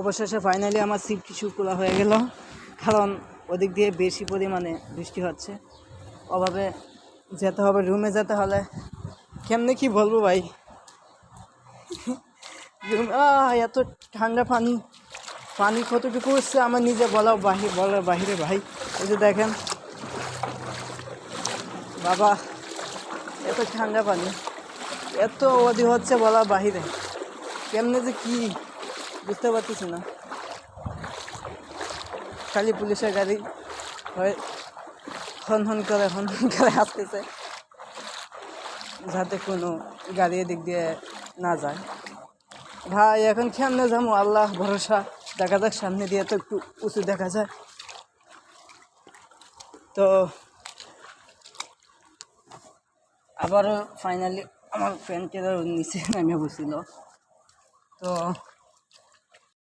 অবশেষে ফাইনালি আমার সিট কিছু খোলা হয়ে গেল। কারণ ওদিক দিয়ে বেশি পরিমাণে বৃষ্টি হচ্ছে। অভাবে যেতে হবে রুমে যেতে হলে। কেমনে কি বলব ভাই? রুম এত ঠান্ডা পানি। পানি কতটুকু হচ্ছে আমার নিজে বলা বাহির বলার বাহিরে ভাই। এই যে দেখেন। বাবা, এত ঠান্ডা পানি। এত অধি হচ্ছে বলা বাহিরে। কেমনে যে কি বুঝতে পারতেছি না। খালি পুলিশের গাড়ি হয়, হন হন করে, হন হন করে আসতেছে যাতে কোনো গাড়ি এদিক দিয়ে না যায়। ভাই, এখন কেমনে যাব? আল্লাহ ভরসা। দেখা যাক, সামনে দিয়ে তো একটু উঁচু দেখা যায়। তো আবারও ফাইনালি আমার ফ্রেন্ডের নিচে নামে বসছিল তো